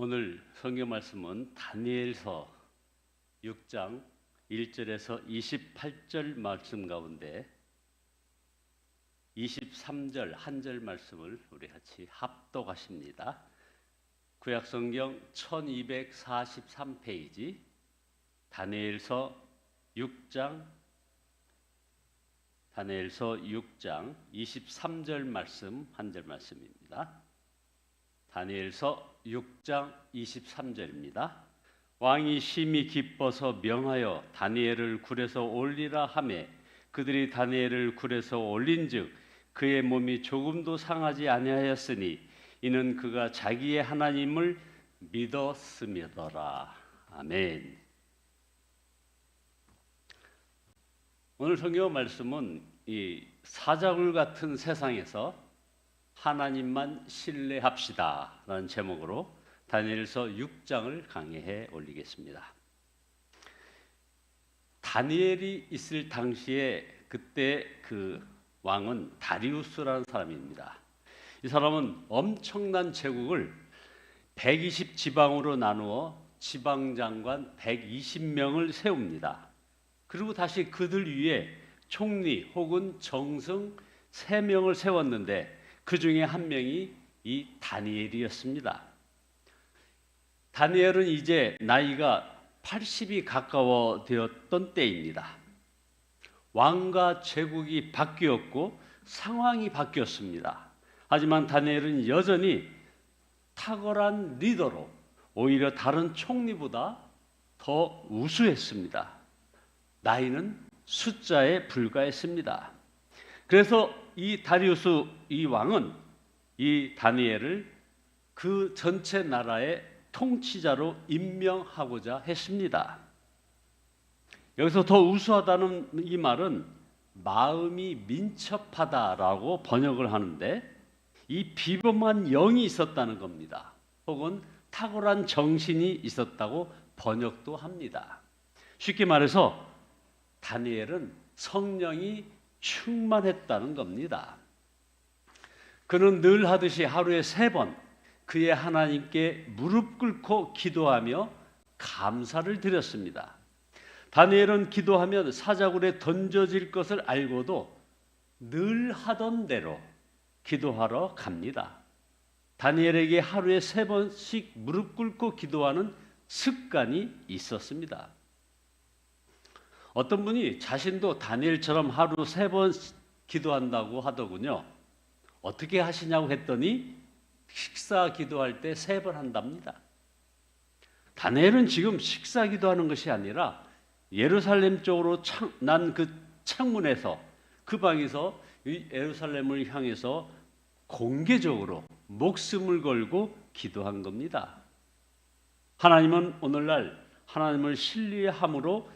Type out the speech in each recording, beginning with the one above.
오늘 성경 말씀은 다니엘서 6장 1절에서 28절 말씀 가운데 23절 한 절 말씀을 우리 같이 합독하십니다. 구약 성경 1243페이지 다니엘서 6장 다니엘서 6장 23절 말씀 한 절 말씀입니다. 다니엘서 6장 23절입니다. 왕이 심히 기뻐서 명하여 다니엘을 굴에서 올리라 하매 그들이 다니엘을 굴에서 올린즉 그의 몸이 조금도 상하지 아니하였으니 이는 그가 자기의 하나님을 믿었음이더라. 아멘. 오늘 성경 말씀은 이 사자굴 같은 세상에서 하나님만 신뢰합시다 라는 제목으로 다니엘서 6장을 강의해 올리겠습니다. 다니엘이 있을 당시에 그때 그 왕은 다리우스라는 사람입니다. 이 사람은 엄청난 제국을 120 지방으로 나누어 지방 장관 120명을 세웁니다. 그리고 다시 그들 위에 총리 혹은 정승 3명을 세웠는데 그 중에 한 명이 이 다니엘이었습니다. 다니엘은 이제 나이가 80이 가까워 되었던 때입니다. 왕과 제국이 바뀌었고 상황이 바뀌었습니다. 하지만 다니엘은 여전히 탁월한 리더로 오히려 다른 총리보다 더 우수했습니다. 나이는 숫자에 불과했습니다. 그래서 이 다리우스 이 왕은 이 다니엘을 그 전체 나라의 통치자로 임명하고자 했습니다. 여기서 더 우수하다는 이 말은 마음이 민첩하다라고 번역을 하는데 이 비범한 영이 있었다는 겁니다. 혹은 탁월한 정신이 있었다고 번역도 합니다. 쉽게 말해서 다니엘은 성령이 충만했다는 겁니다. 그는 늘 하듯이 하루에 세 번 그의 하나님께 무릎 꿇고 기도하며 감사를 드렸습니다. 다니엘은 기도하면 사자굴에 던져질 것을 알고도 늘 하던 대로 기도하러 갑니다. 다니엘에게 하루에 세 번씩 무릎 꿇고 기도하는 습관이 있었습니다. 어떤 분이 자신도 다니엘처럼 하루 세 번 기도한다고 하더군요. 어떻게 하시냐고 했더니 식사 기도할 때 세 번 한답니다. 다니엘은 지금 식사 기도하는 것이 아니라 예루살렘 쪽으로 난 그 창문에서 그 방에서 예루살렘을 향해서 공개적으로 목숨을 걸고 기도한 겁니다. 하나님은 오늘날 하나님을 신뢰함으로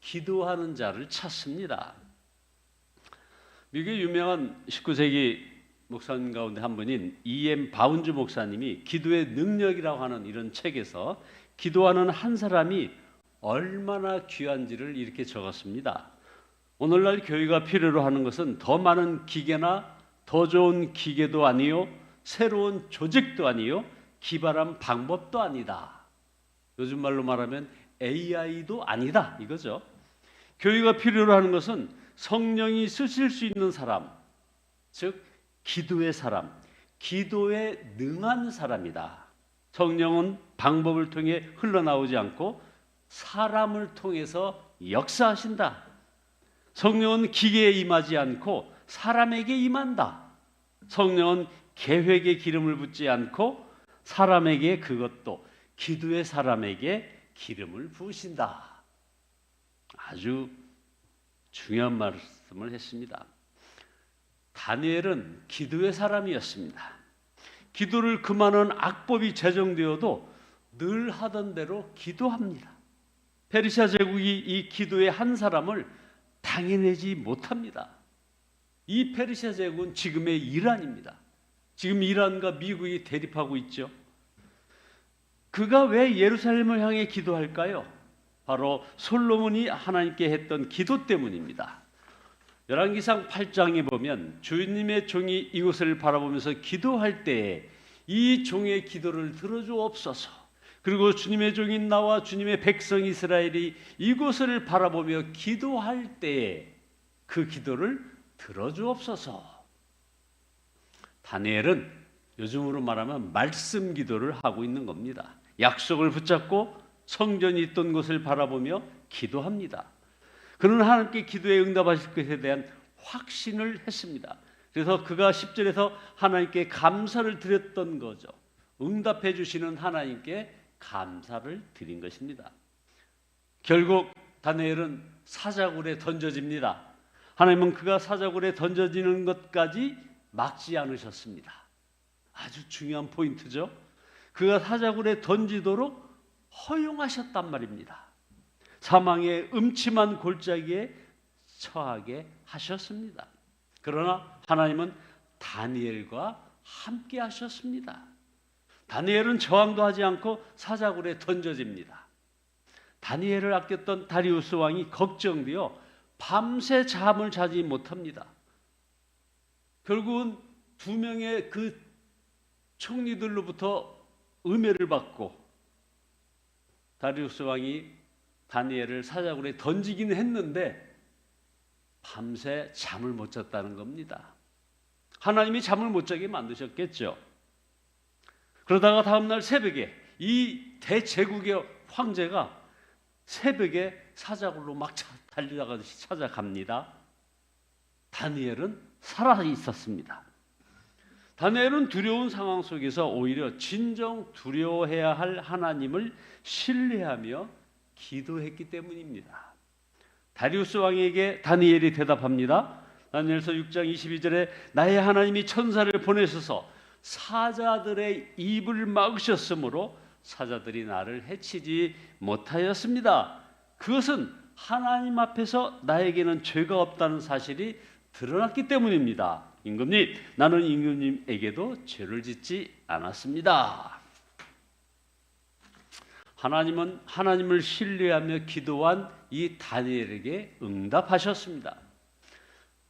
기도하는 자를 찾습니다. 미국의 유명한 19세기 목사님 가운데 한 분인 E.M. 바운즈 목사님이 기도의 능력이라고 하는 이런 책에서 기도하는 한 사람이 얼마나 귀한지를 이렇게 적었습니다. 오늘날 교회가 필요로 하는 것은 더 많은 기계나 더 좋은 기계도 아니요, 새로운 조직도 아니요, 기발한 방법도 아니다. 요즘 말로 말하면 AI도 아니다 이거죠. 교회가 필요로 하는 것은 성령이 쓰실 수 있는 사람, 즉 기도의 사람, 기도에 능한 사람이다. 성령은 방법을 통해 흘러나오지 않고 사람을 통해서 역사하신다. 성령은 기계에 임하지 않고 사람에게 임한다. 성령은 계획에 기름을 붓지 않고 사람에게 그것도 기도의 사람에게 기름을 부으신다. 아주 중요한 말씀을 했습니다. 다니엘은 기도의 사람이었습니다. 기도를 금하는 악법이 제정되어도 늘 하던 대로 기도합니다. 페르시아 제국이 이 기도의 한 사람을 당해내지 못합니다. 이 페르시아 제국은 지금의 이란입니다. 지금 이란과 미국이 대립하고 있죠. 그가 왜 예루살렘을 향해 기도할까요? 바로 솔로몬이 하나님께 했던 기도 때문입니다. 열왕기상 8장에 보면 주님의 종이 이곳을 바라보면서 기도할 때에 이 종의 기도를 들어주옵소서 그리고 주님의 종인 나와 주님의 백성 이스라엘이 이곳을 바라보며 기도할 때에 그 기도를 들어주옵소서. 다니엘은 요즘으로 말하면 말씀 기도를 하고 있는 겁니다. 약속을 붙잡고 성전이 있던 곳을 바라보며 기도합니다. 그는 하나님께 기도에 응답하실 것에 대한 확신을 했습니다. 그래서 그가 10절에서 하나님께 감사를 드렸던 거죠. 응답해 주시는 하나님께 감사를 드린 것입니다. 결국 다니엘은 사자굴에 던져집니다. 하나님은 그가 사자굴에 던져지는 것까지 막지 않으셨습니다. 아주 중요한 포인트죠. 그가 사자굴에 던지도록 허용하셨단 말입니다. 사망의 음침한 골짜기에 처하게 하셨습니다. 그러나 하나님은 다니엘과 함께 하셨습니다. 다니엘은 저항도 하지 않고 사자굴에 던져집니다. 다니엘을 아꼈던 다리우스 왕이 걱정되어 밤새 잠을 자지 못합니다. 결국은 두 명의 그 총리들로부터 음해를 받고 다리우스 왕이 다니엘을 사자굴에 던지긴 했는데 밤새 잠을 못 잤다는 겁니다. 하나님이 잠을 못 자게 만드셨겠죠. 그러다가 다음날 새벽에 이 대제국의 황제가 새벽에 사자굴로 막 차- 달려가듯이 찾아갑니다. 다니엘은 살아 있었습니다. 다니엘은 두려운 상황 속에서 오히려 진정 두려워해야 할 하나님을 신뢰하며 기도했기 때문입니다. 다리우스 왕에게 다니엘이 대답합니다. 다니엘서 6장 22절에 나의 하나님이 천사를 보내셔서 사자들의 입을 막으셨으므로 사자들이 나를 해치지 못하였습니다. 그것은 하나님 앞에서 나에게는 죄가 없다는 사실이 드러났기 때문입니다. 임금님, 나는 임금님에게도 죄를 짓지 않았습니다. 하나님은 하나님을 신뢰하며 기도한 이 다니엘에게 응답하셨습니다.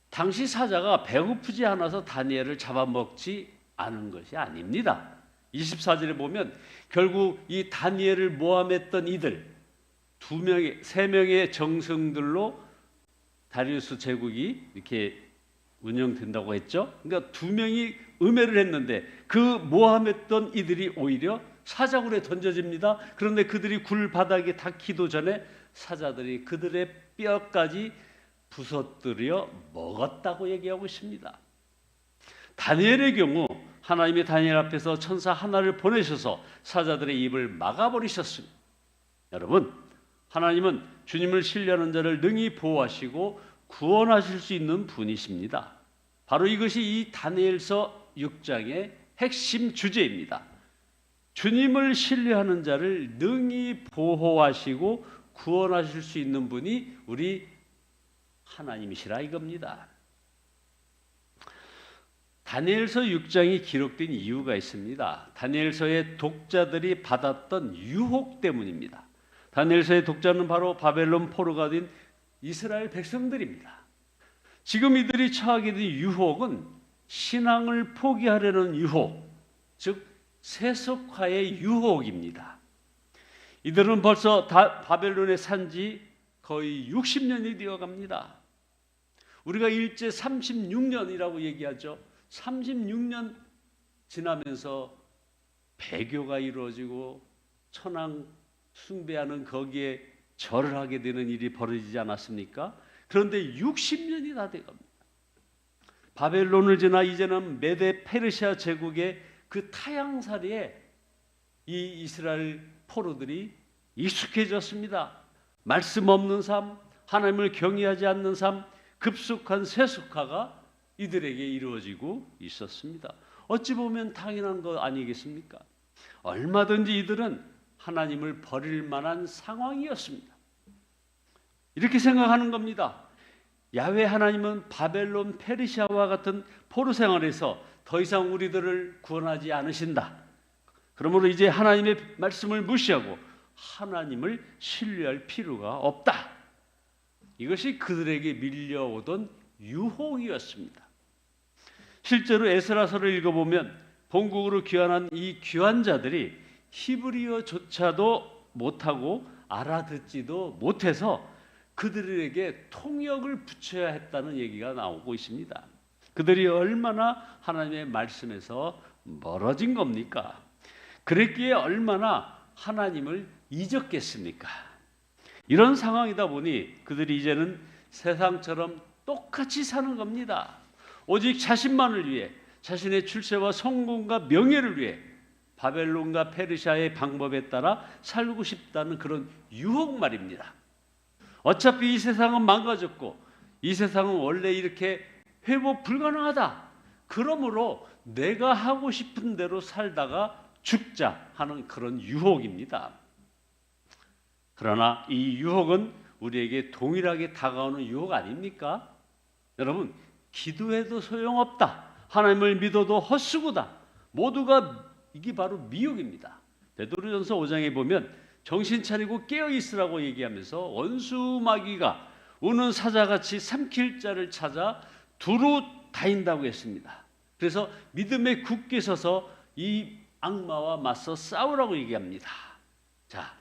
당시 사자가 배고프지 않아서 다니엘을 잡아먹지 않은 것이 아닙니다. 24절에 보면 결국 이 다니엘을 모함했던 이들 두 명의 세 명의 정승들로 다리우스 제국이 이렇게 운영된다고 했죠. 그러니까 두 명이 음해를 했는데 그 모함했던 이들이 오히려 사자굴에 던져집니다. 그런데 그들이 굴 바닥에 닿기도 전에 사자들이 그들의 뼈까지 부서뜨려 먹었다고 얘기하고 있습니다. 다니엘의 경우 하나님이 다니엘 앞에서 천사 하나를 보내셔서 사자들의 입을 막아버리셨습니다. 여러분, 하나님은 주님을 신뢰하는 자를 능히 보호하시고 구원하실 수 있는 분이십니다. 바로 이것이 이 다니엘서 6장의 핵심 주제입니다. 주님을 신뢰하는 자를 능히 보호하시고 구원하실 수 있는 분이 우리 하나님이시라 이겁니다. 다니엘서 6장이 기록된 이유가 있습니다. 다니엘서의 독자들이 받았던 유혹 때문입니다. 다니엘서의 독자는 바로 바벨론 포로가 된 이스라엘 백성들입니다. 지금 이들이 처하게 된 유혹은 신앙을 포기하려는 유혹, 즉 세속화의 유혹입니다. 이들은 벌써 다, 바벨론에 산 지 거의 60년이 되어 갑니다. 우리가 일제 36년이라고 얘기하죠. 36년 지나면서 배교가 이루어지고 천황 숭배하는 거기에 절을 하게 되는 일이 벌어지지 않았습니까? 그런데 60년이 다 돼갑니다. 바벨론을 지나 이제는 메데 페르시아 제국의 그 타향살이에 이 이스라엘 포로들이 익숙해졌습니다. 말씀 없는 삶, 하나님을 경외하지 않는 삶, 급속한 세속화가 이들에게 이루어지고 있었습니다. 어찌 보면 당연한 거 아니겠습니까? 얼마든지 이들은 하나님을 버릴 만한 상황이었습니다. 이렇게 생각하는 겁니다. 야외 하나님은 바벨론 페르시아와 같은 포로 생활에서 더 이상 우리들을 구원하지 않으신다. 그러므로 이제 하나님의 말씀을 무시하고 하나님을 신뢰할 필요가 없다. 이것이 그들에게 밀려오던 유혹이었습니다. 실제로 에스라서를 읽어보면 본국으로 귀환한 이 귀환자들이 히브리어조차도 못하고 알아듣지도 못해서 그들에게 통역을 붙여야 했다는 얘기가 나오고 있습니다. 그들이 얼마나 하나님의 말씀에서 멀어진 겁니까? 그랬기에 얼마나 하나님을 잊었겠습니까? 이런 상황이다 보니 그들이 이제는 세상처럼 똑같이 사는 겁니다. 오직 자신만을 위해 자신의 출세와 성공과 명예를 위해 바벨론과 페르시아의 방법에 따라 살고 싶다는 그런 유혹 말입니다. 어차피 이 세상은 망가졌고 이 세상은 원래 이렇게 회복 불가능하다. 그러므로 내가 하고 싶은 대로 살다가 죽자 하는 그런 유혹입니다. 그러나 이 유혹은 우리에게 동일하게 다가오는 유혹 아닙니까? 여러분, 기도해도 소용없다. 하나님을 믿어도 헛수고다. 모두가 이게 바로 미혹입니다. 베드로전서 5장에 보면 정신 차리고 깨어 있으라고 얘기하면서 원수 마귀가 우는 사자같이 삼킬 자를 찾아 두루 다인다고 했습니다. 그래서 믿음에 굳게 서서 이 악마와 맞서 싸우라고 얘기합니다. 자,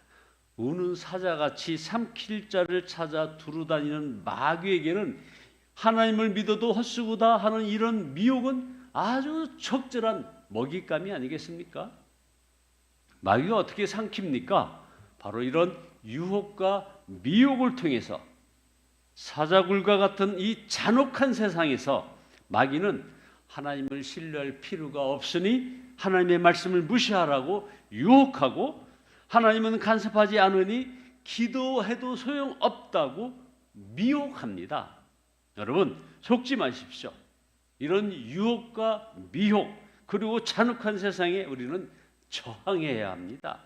우는 사자같이 삼킬 자를 찾아 두루 다니는 마귀에게는 하나님을 믿어도 헛수고다 하는 이런 미혹은 아주 적절한 먹잇감이 아니겠습니까? 마귀가 어떻게 삼킵니까? 바로 이런 유혹과 미혹을 통해서 사자굴과 같은 이 잔혹한 세상에서 마귀는 하나님을 신뢰할 필요가 없으니 하나님의 말씀을 무시하라고 유혹하고 하나님은 간섭하지 않으니 기도해도 소용없다고 미혹합니다. 여러분 속지 마십시오. 이런 유혹과 미혹 그리고 잔혹한 세상에 우리는 저항해야 합니다.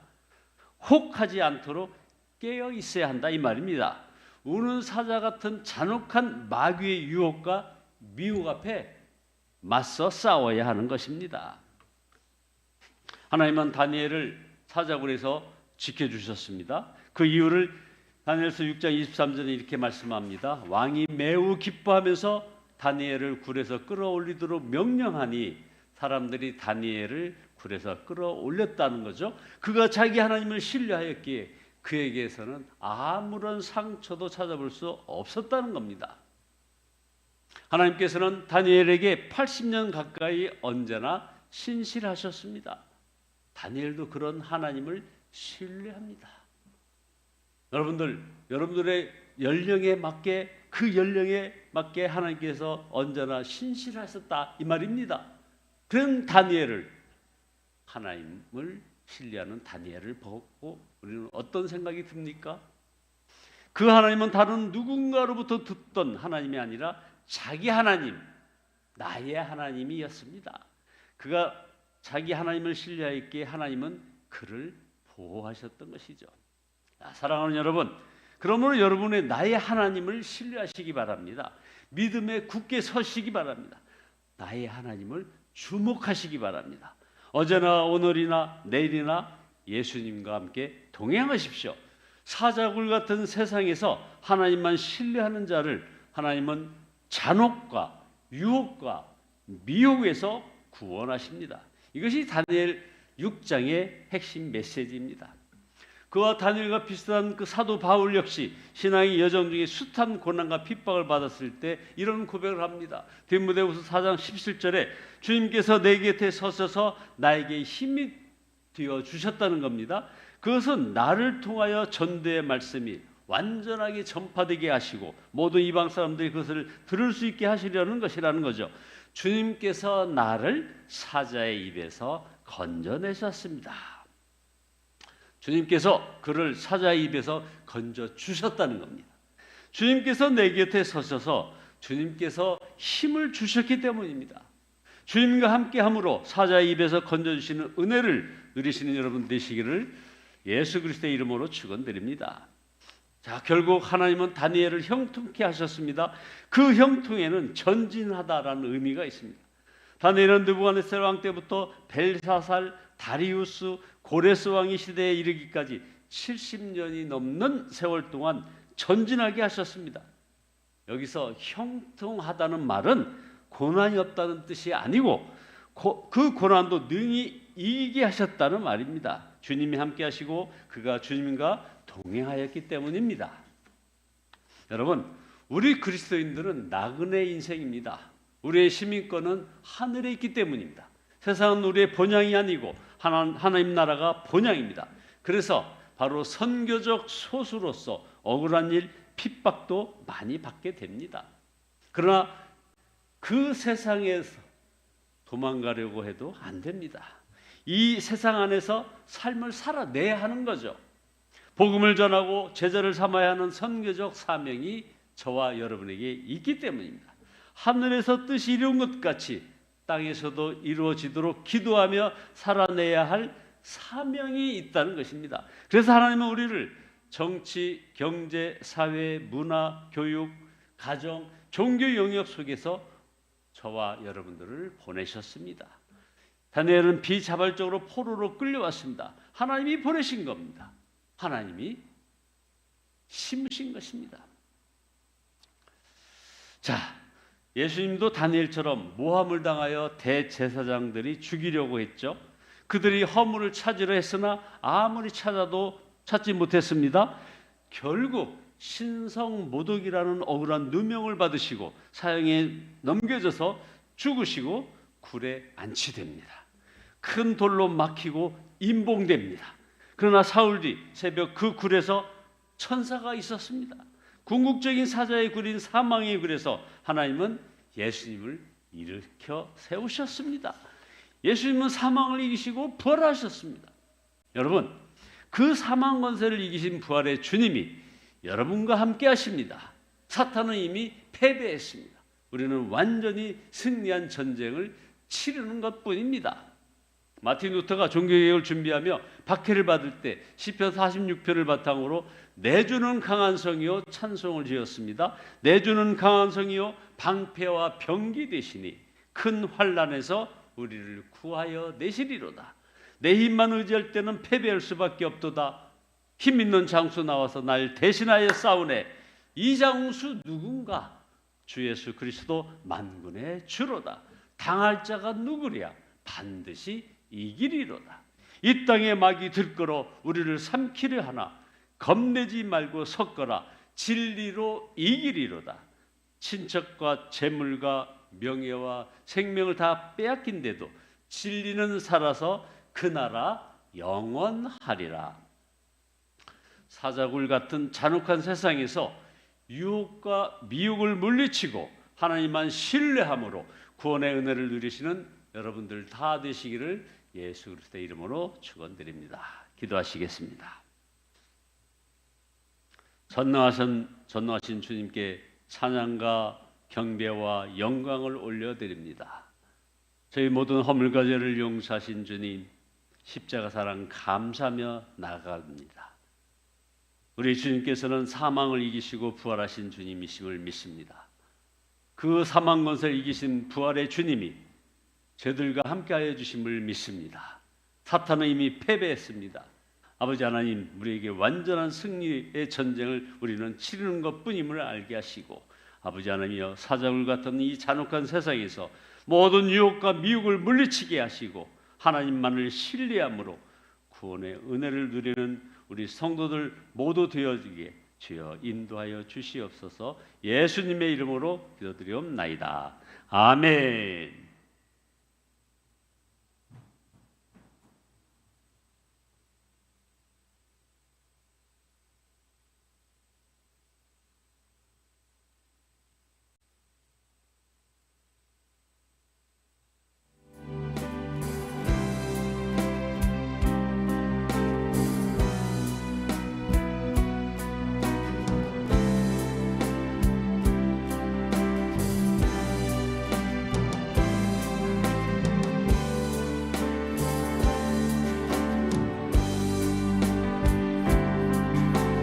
혹하지 않도록 깨어 있어야 한다 이 말입니다. 우는 사자 같은 잔혹한 마귀의 유혹과 미혹 앞에 맞서 싸워야 하는 것입니다. 하나님은 다니엘을 사자굴에서 지켜주셨습니다. 그 이유를 다니엘서 6장 23절에 이렇게 말씀합니다. 왕이 매우 기뻐하면서 다니엘을 굴에서 끌어올리도록 명령하니 사람들이 다니엘을 굴에서 끌어올렸다는 거죠. 그가 자기 하나님을 신뢰하였기에 그에게서는 아무런 상처도 찾아볼 수 없었다는 겁니다. 하나님께서는 다니엘에게 80년 가까이 언제나 신실하셨습니다. 다니엘도 그런 하나님을 신뢰합니다. 여러분들, 여러분들의 연령에 맞게 그 연령에 맞게 하나님께서 언제나 신실하셨다 이 말입니다. 그런 다니엘을 하나님을 신뢰하는 다니엘을 보고 우리는 어떤 생각이 듭니까? 그 하나님은 다른 누군가로부터 듣던 하나님이 아니라 자기 하나님, 나의 하나님이었습니다. 그가 자기 하나님을 신뢰하였기에 하나님은 그를 보호하셨던 것이죠. 자, 사랑하는 여러분, 그러므로 여러분의 나의 하나님을 신뢰하시기 바랍니다. 믿음에 굳게 서시기 바랍니다. 나의 하나님을 주목하시기 바랍니다. 어제나 오늘이나 내일이나 예수님과 함께 동행하십시오. 사자굴 같은 세상에서 하나님만 신뢰하는 자를 하나님은 잔혹과 유혹과 미혹에서 구원하십니다. 이것이 다니엘 6장의 핵심 메시지입니다. 그와 다니엘과 비슷한 그 사도 바울 역시 신앙의 여정 중에 숱한 고난과 핍박을 받았을 때 이런 고백을 합니다. 디모데후서 4장 17절에 주님께서 내 곁에 서셔서 나에게 힘이 되어 주셨다는 겁니다. 그것은 나를 통하여 전도의 말씀이 완전하게 전파되게 하시고 모든 이방 사람들이 그것을 들을 수 있게 하시려는 것이라는 거죠. 주님께서 나를 사자의 입에서 건져내셨습니다. 주님께서 그를 사자의 입에서 건져 주셨다는 겁니다. 주님께서 내 곁에 서셔서 주님께서 힘을 주셨기 때문입니다. 주님과 함께 함으로 사자의 입에서 건져 주시는 은혜를 누리시는 여러분 되시기를 예수 그리스도의 이름으로 축원드립니다. 자, 결국 하나님은 다니엘을 형통케 하셨습니다. 그 형통에는 전진하다라는 의미가 있습니다. 다니엘은 느부갓네살 왕 때부터 벨사살, 다리우스, 고레스 왕의 시대에 이르기까지 70년이 넘는 세월 동안 전진하게 하셨습니다. 여기서 형통하다는 말은 고난이 없다는 뜻이 아니고 고, 그 고난도 능히 이기게 하셨다는 말입니다. 주님이 함께 하시고 그가 주님과 동행하였기 때문입니다. 여러분, 우리 그리스도인들은 나그네 인생입니다. 우리의 시민권은 하늘에 있기 때문입니다. 세상은 우리의 본향이 아니고 하나, 하나님 나라가 본향입니다. 그래서 바로 선교적 소수로서 억울한 일, 핍박도 많이 받게 됩니다. 그러나 그 세상에서 도망가려고 해도 안 됩니다. 이 세상 안에서 삶을 살아내야 하는 거죠. 복음을 전하고 제자를 삼아야 하는 선교적 사명이 저와 여러분에게 있기 때문입니다. 하늘에서 뜻이 이룬 것 같이 땅에서도 이루어지도록 기도하며 살아내야 할 사명이 있다는 것입니다. 그래서 하나님은 우리를 정치, 경제, 사회, 문화, 교육, 가정, 종교 영역 속에서 저와 여러분들을 보내셨습니다. 다니엘은 비자발적으로 포로로 끌려왔습니다. 하나님이 보내신 겁니다. 하나님이 심으신 것입니다. 자, 예수님도 다니엘처럼 모함을 당하여 대제사장들이 죽이려고 했죠. 그들이 허물을 찾으려 했으나 아무리 찾아도 찾지 못했습니다. 결국 신성 모독이라는 억울한 누명을 받으시고 사형에 넘겨져서 죽으시고 굴에 안치됩니다. 큰 돌로 막히고 임봉됩니다. 그러나 사흘 뒤 새벽 그 굴에서 천사가 있었습니다. 궁극적인 사자의 굴인 사망의 굴에서 하나님은 예수님을 일으켜 세우셨습니다. 예수님은 사망을 이기시고 부활하셨습니다. 여러분, 그 사망 권세를 이기신 부활의 주님이 여러분과 함께 하십니다. 사탄은 이미 패배했습니다. 우리는 완전히 승리한 전쟁을 치르는 것 뿐입니다. 마틴 루터가 종교개혁을 준비하며 박해를 받을 때 시편 46편을 바탕으로 내주는 강한 성이요 찬송을 지었습니다. 내주는 강한 성이요 방패와 병기 되시니 큰 환란에서 우리를 구하여 내시리로다. 내 힘만 의지할 때는 패배할 수밖에 없도다. 힘 있는 장수 나와서 날 대신하여 싸우네. 이 장수 누군가? 주 예수 그리스도 만군의 주로다. 당할 자가 누구랴? 반드시 이기리로다. 이 땅의 막이 들끓어 우리를 삼키려 하나 겁내지 말고 섞어라 진리로 이기리로다. 친척과 재물과 명예와 생명을 다 빼앗긴데도 진리는 살아서 그 나라 영원하리라. 사자굴 같은 잔혹한 세상에서 유혹과 미혹을 물리치고 하나님만 신뢰함으로 구원의 은혜를 누리시는 여러분들 다 되시기를 예수 그리스도의 이름으로 축원드립니다. 기도하시겠습니다. 전능하신 전능하신 주님께 찬양과 경배와 영광을 올려드립니다. 저희 모든 허물과 죄를 용서하신 주님 십자가 사랑 감사하며 나아갑니다. 우리 주님께서는 사망을 이기시고 부활하신 주님이심을 믿습니다. 그 사망 권세를 이기신 부활의 주님이 저들과 함께하여 주심을 믿습니다. 사탄은 이미 패배했습니다. 아버지 하나님, 우리에게 완전한 승리의 전쟁을 우리는 치르는 것뿐임을 알게 하시고 아버지 하나님이여 사자굴 같은 이 잔혹한 세상에서 모든 유혹과 미혹을 물리치게 하시고 하나님만을 신뢰함으로 구원의 은혜를 누리는 우리 성도들 모두 되어지게 주여 인도하여 주시옵소서 예수님의 이름으로 기도드리옵나이다. 아멘.